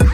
you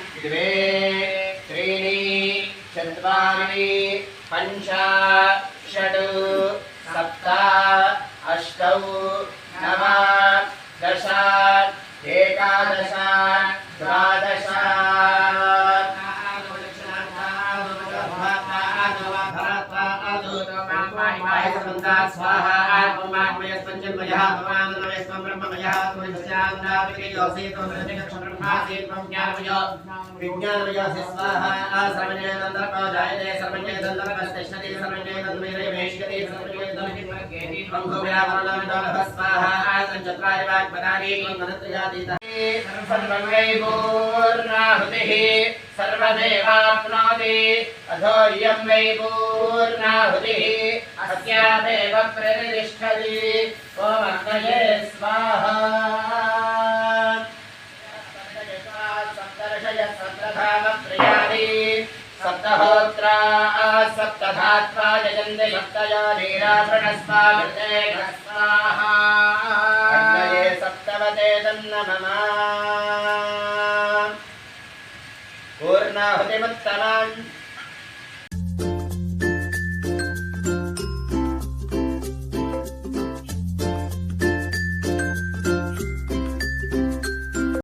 द्वे त्रीणि चत्वारि पञ्च षड् सप्त अष्टौ नव दश एकादश द्वादश इमाय समन्ता स्वाहा आत्मात्मयस्पञ्चन्मयः भवानमयस्त्वं ब्रह्ममयः त्वयस्यान्दापिकयोऽसि त्वं हृदयकक्षं ब्रह्मासि त्वं ज्ञानमयो विज्ञानमयोऽसि स्वाहा सर्वज्ञे तन्त्रको जायते सर्वज्ञे तन्त्रकस्तिष्ठति सर्वज्ञे तन्मयरेवेष्यति सर्वज्ञे तन्मयरेवेष्यति त्वं भूमिरावरणमिदोलः स्वाहा आसन् चत्वारि वाक्पदानि त्वं मनत्रयातीतः सर्वङ्गैभूर्णाहुतिः वै पूर्णाहुतिः सर्वदेवाप्नोति अधो इयं वै पूर्णाहुतिः अस्यादेव प्रतिष्ठति ॐ अग्नये स्वाहा सप्तर्षय सप्तधामप्रियाणि सप्तहोत्रा सप्तधात्वा यजन्ते सप्तया धीराभृणस्वामृते स्वाहा अग्नये सप्तवते तन्न मम Wasallam